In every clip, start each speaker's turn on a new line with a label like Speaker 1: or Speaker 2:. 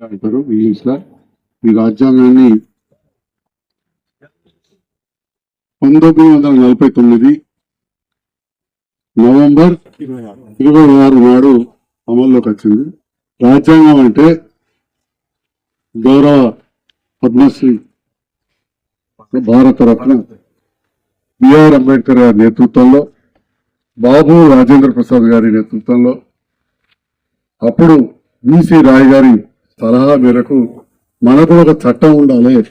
Speaker 1: అంటారు ఇంగ్లీష్ ఈ రాజ్యాంగాన్ని పంతొమ్మిది వందల నలభై తొమ్మిది నవంబర్ ఇరవై ఆరు నాడు అమల్లోకి వచ్చింది. రాజ్యాంగం అంటే గౌరవ పద్మశ్రీ భారతరత్న బిఆర్ అంబేద్కర్ గారి నేతృత్వంలో బాబు రాజేంద్ర ప్రసాద్ గారి నేతృత్వంలో అప్పుడు బీసీ రాయ్ గారి సలహా మేరకు మనకు ఒక చట్టం ఉండాలి.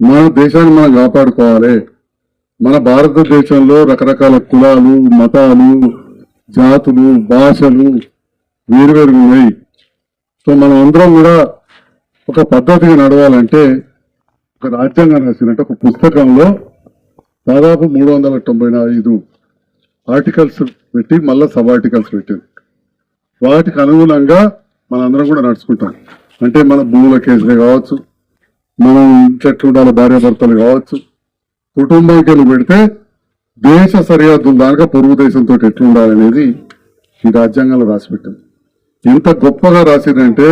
Speaker 1: మన దేశాన్ని మనం కాపాడుకోవాలి. మన భారతదేశంలో రకరకాల కులాలు మతాలు జాతులు భాషలు వేరువేరు ఉన్నాయి. సో మనం అందరం కూడా ఒక పద్ధతిగా నడవాలంటే ఒక రాజ్యాంగం రాసినట్టు ఒక పుస్తకంలో దాదాపు మూడు వందల తొంభై ఐదు ఆర్టికల్స్ పెట్టి మళ్ళీ సబ్ ఆర్టికల్స్ పెట్టింది వాటికి అనుగుణంగా మనందరం కూడా నడుచుకుంటాం. అంటే మన భూముల కేసులు కావచ్చు మనం చెట్టు ఉండాలి భార్యాభర్తలు కావచ్చు కుటుంబానికి పెడితే దేశ సరిహద్దులు దాకా పొరుగు దేశంతో ఎట్లుండాలనేది ఈ రాజ్యాంగంలో రాసిపెట్టింది ఎంత గొప్పగా రాసిందంటే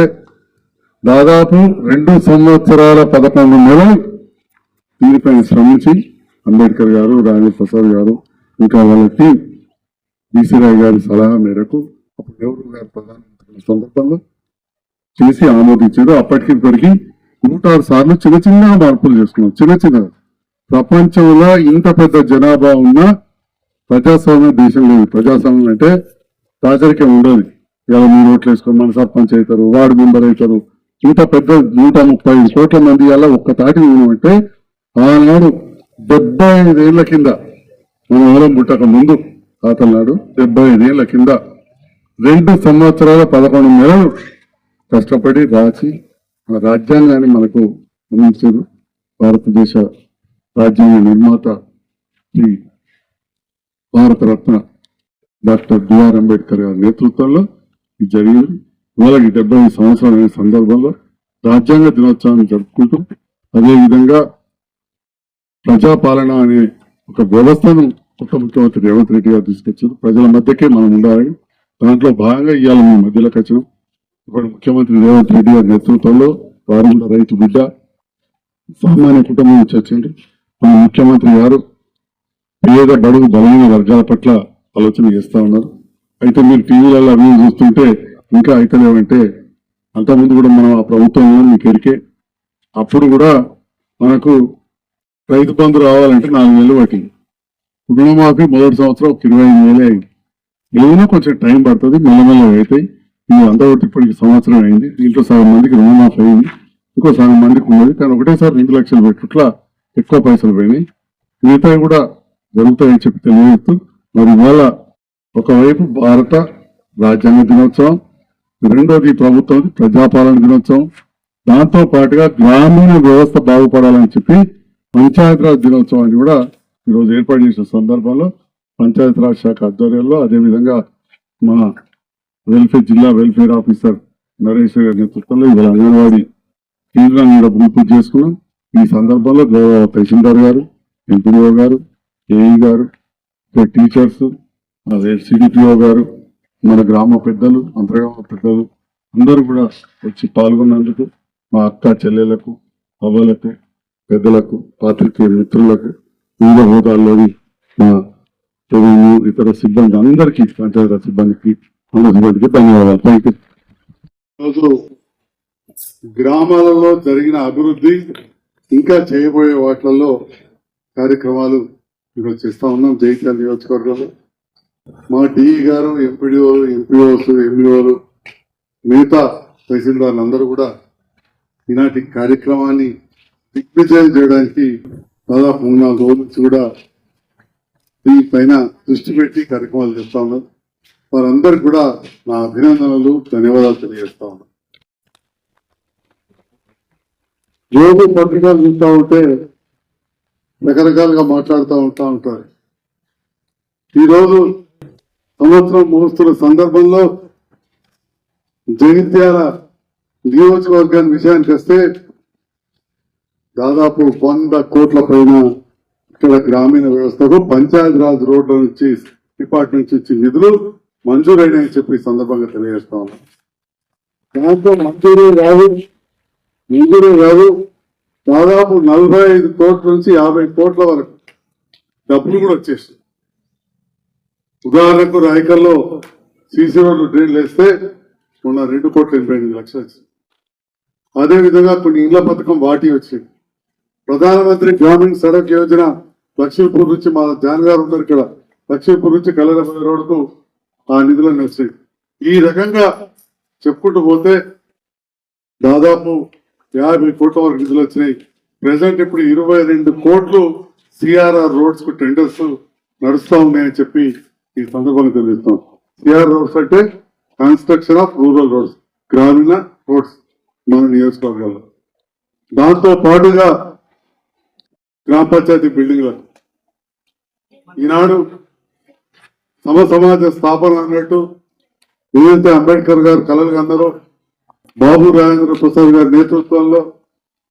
Speaker 1: దాదాపు రెండు సంవత్సరాల పదకొండు నెలలు దీనిపైన శ్రమించి అంబేద్కర్ గారు రాజేంద్ర ప్రసాద్ గారు ఇంకా వాళ్ళ టీం బీసీ రాయ్ గారి సలహా మేరకు అప్పుడు నెహ్రూ గారు ప్రధాని సందర్భంలో చేసి ఆమోదించారు అప్పటికి ఇప్పటికి నూట ఆరు సార్లు చిన్న చిన్న మార్పులు చేసుకున్నాం చిన్న చిన్న ప్రపంచంలో ఇంత పెద్ద జనాభా ఉన్న ప్రజాస్వామ్య దేశం లేదు. ప్రజాస్వామ్యం అంటే రాజరికం ఉండదు. ఇలా మూడు ఓట్లు వేసుకొని మన సర్పంచ్ అవుతారు వార్డు మెంబర్ అవుతారు. ఇంత పెద్ద నూట ముప్పై ఐదు కోట్ల మంది అలా ఒక్క తాటి అంటే ఆనాడు డెబ్బై ఐదేళ్ళ కింద మన ఆలం పుట్టక ముందు తాతనాడు డెబ్బై ఐదేళ్ళ కింద రెండు సంవత్సరాల పదకొండు నెలలు కష్టపడి రాసి ఆ రాజ్యాంగాన్ని మనకు అందించారు. భారతదేశ రాజ్యాంగ నిర్మాత శ్రీ భారతరత్న డాక్టర్ బిఆర్ అంబేద్కర్ గారి నేతృత్వంలో ఇది జరిగింది. ఇవాళకి డెబ్బై ఐదు సంవత్సరాలైన సందర్భంలో రాజ్యాంగ దినోత్సవాన్ని జరుపుకుంటూ అదేవిధంగా ప్రజాపాలన అనే ఒక వ్యవస్థను కొత్త ముఖ్యమంత్రి రేవంత్ రెడ్డి గారు తీసుకొచ్చారు. ప్రజల మధ్యకే మనం ఉండాలని దాంట్లో భాగంగా ఇవాళ మీ మధ్యలోకి వచ్చినాం ఇప్పుడు ముఖ్యమంత్రి రేవంత్ రెడ్డి గారి నేతృత్వంలో వారు కూడా రైతు బిడ్డ సామాన్య కుటుంబం నుంచి వచ్చింది మన ముఖ్యమంత్రి గారు పేద బడుగు బలమైన వర్గాల పట్ల ఆలోచన చేస్తూ ఉన్నారు. అయితే మీరు టీవీలలో అవి చూస్తుంటే ఇంకా అయితలేవంటే అంతకుముందు కూడా మనం ఆ ప్రభుత్వంలో మీకు ఎరికే. అప్పుడు కూడా మనకు రైతు బంధు రావాలంటే నాలుగు వేలు పట్టింది. రుణమాఫీ మొదటి సంవత్సరం ఒక ఇరవై ఐదు వేలే అయింది. ఏదైనా కొంచెం టైం పడుతుంది మెల్లమెల్ల అవుతాయి. ఇది ఒకటి ఇప్పటికి సంవత్సరం అయింది. దీంట్లో సగం మందికి రుణమాఫీ అయింది. ఇంకో సగం మందికి ఉన్నది. కానీ ఒకటేసారి రెండు లక్షలు పెట్టుట్లా ఎక్కువ పైసలు పోయినాయి. మిగతా కూడా జరుగుతాయని చెప్పి తెలియజేస్తూ మరి ఇవాళ ఒకవైపు భారత రాజ్యాంగ దినోత్సవం రెండోది ప్రభుత్వం ప్రజాపాలన దినోత్సవం. దాంతో పాటుగా గ్రామీణ వ్యవస్థ బాగుపడాలని చెప్పి పంచాయతీరాజ్ దినోత్సవాన్ని కూడా ఈరోజు ఏర్పాటు చేసిన సందర్భంలో పంచాయతీరాజ్ శాఖ ఆధ్వర్యంలో అదేవిధంగా మా వెల్ఫేర్ జిల్లా వెల్ఫేర్ ఆఫీసర్ నరేష్ గారి నేతృత్వంలో ఇవాళ అంగన్వాడీ కేంద్రాన్ని కూడా భూమి చేసుకున్నాం. ఈ సందర్భంలో గౌరవ తహసీల్దార్ గారు ఎంపీడీఓ గారు ఏఈ గారు టీచర్స్ అదే సిడిపిఓ గారు మన గ్రామ పెద్దలు అంతర్గ్రామ పెద్దలు అందరూ కూడా వచ్చి పాల్గొన్నందుకు మా అక్క చెల్లెలకు అవ్వలకు పెద్దలకు పాత్రికేయ మిత్రులకు వివిధ హోదాల్లోని మా రెవెన్యూ ఇతర సిబ్బంది అందరికీ పంచాయతీ సిబ్బందికి అందరి సిబ్బందికి ధన్యవాదాలు. థ్యాంక్ యూ రోజు గ్రామాలలో జరిగిన అభివృద్ధి ఇంకా చేయబోయే వాటిలలో కార్యక్రమాలు ఇక్కడ చేస్తా ఉన్నాం. జైత్యాల నియోజకవర్గంలో. మా డిఈ గారు ఎంపీడీఓ ఎంపీఓస్ ఎంఈఓలు మిగతా తహసీల్దార్లు అందరూ కూడా ఈనాటి కార్యక్రమాన్ని దిగ్విజయం చేయడానికి దాదాపు మూడు నాలుగు రోజుల నుంచి కూడా దీనిపైన దృష్టి పెట్టి కార్యక్రమాలు చేస్తా ఉన్నారు. వారందరికి కూడా నా అభినందనలు ధన్యవాదాలు తెలియజేస్తా ఉన్నారు రోజు పత్రికలు చూస్తూ ఉంటే రకరకాలుగా మాట్లాడుతూ ఉంటా ఉంటారు. ఈరోజు సంవత్సరం ముగుస్తున్న సందర్భంలో జగిత్యాల నియోజకవర్గాన్ని విషయానికి వస్తే దాదాపు వంద కోట్ల పైన ఇక్కడ గ్రామీణ వ్యవస్థకు పంచాయత్ రాజ్ రోడ్ల నుంచి డిపార్ట్మెంట్ నుంచి నిధులు మంజూరైనాయని చెప్పి సందర్భంగా తెలియజేస్తా ఉన్నాం. దాంతో మంజూరు కాదు మంజూరు కాదు. దాదాపు నలభై ఐదు కోట్ల నుంచి యాభై కోట్ల వరకు డబ్బులు కూడా వచ్చేస్తాయి ఉదాహరణకు రాయకల్లో సీసీ రోడ్లు డ్రైన్లు వేస్తే మొన్న రెండు కోట్ల ఎనభై ఎనిమిది లక్షలు వచ్చింది అదే విధంగా కొన్ని ఇళ్ళ పథకం వాటి వచ్చింది. ప్రధానమంత్రి గ్రామీణ సడక్ యోజన లక్ష్మీపూర్ నుంచి మా జాన్ గారు ఉన్నారు ఇక్కడ లక్ష్మీపూర్ నుంచి కల్లరపల్లి రోడ్డుకు ఆ నిధులను వస్తాయి ఈ రకంగా చెప్పుకుంటూ పోతే దాదాపు యాభై కోట్ల వరకు నిధులు వచ్చినాయి. ప్రజెంట్ ఇప్పుడు ఇరవై రెండు కోట్లు సిఆర్ఆర్ రోడ్స్కు టెండర్స్ నడుస్తా ఉన్నాయని చెప్పి ఈ సందర్భంగా తెలియజేస్తాం సిఆర్ రోడ్స్ అంటే కన్స్ట్రక్షన్ ఆఫ్ రూరల్ రోడ్స్ గ్రామీణ రోడ్స్ మన నియోజకవర్గాల్లో. దాంతో పాటుగా గ్రామ పంచాయతీ బిల్డింగ్లకు ఈనాడు సమ సమాజ స్థాపన అన్నట్టు ఏదైతే అంబేద్కర్ గారు కలలు అన్నారో బాబు రాజేంద్ర ప్రసాద్ గారి నేతృత్వంలో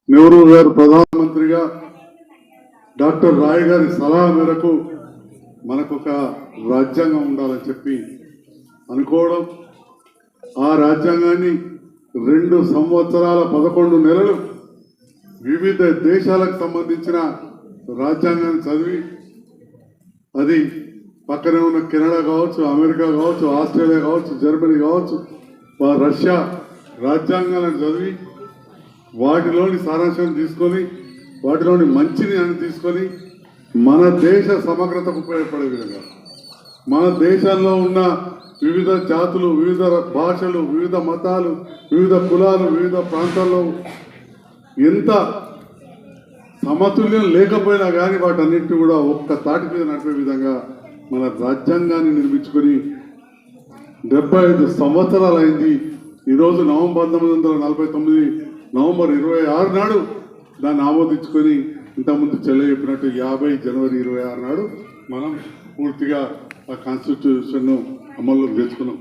Speaker 1: నెహ్రూ గారు ప్రధానమంత్రిగా డాక్టర్ రాయ్ గారి సలహా మేరకు మనకు ఒక రాజ్యాంగం ఉండాలని చెప్పి అనుకోవడం ఆ రాజ్యాంగాన్ని రెండు సంవత్సరాల పదకొండు నెలలు వివిధ దేశాలకు సంబంధించిన రాజ్యాంగాన్ని చదివి అది పక్కనే ఉన్న కెనడా కావచ్చు అమెరికా కావచ్చు ఆస్ట్రేలియా కావచ్చు జర్మనీ కావచ్చు రష్యా రాజ్యాంగాలను చదివి వాటిలోని సారాంశాన్ని తీసుకొని వాటిలోని మంచిని అని తీసుకొని మన దేశ సమగ్రతకు ఉపయోగపడే విధంగా మన దేశంలో ఉన్న వివిధ జాతులు వివిధ భాషలు వివిధ మతాలు వివిధ కులాలు వివిధ ప్రాంతాల్లో ఎంత సమతుల్యం లేకపోయినా కానీ వాటన్నింటినీ కూడా ఒక్క తాటి మీద నడిపే విధంగా మన రాజ్యాంగాన్ని నిర్మించుకొని డెబ్బై ఐదు సంవత్సరాలు అయింది ఈరోజు నవంబర్ పంతొమ్మిది వందల నలభై తొమ్మిది నవంబర్ ఇరవై ఆరు నాడు దాన్ని ఆమోదించుకొని ఇంతకుముందు చెల్లె చెప్పినట్టు యాభై జనవరి ఇరవై ఆరు నాడు మనం పూర్తిగా ఆ కాన్స్టిట్యూషన్ను అమల్లోకి తెచ్చుకున్నాం.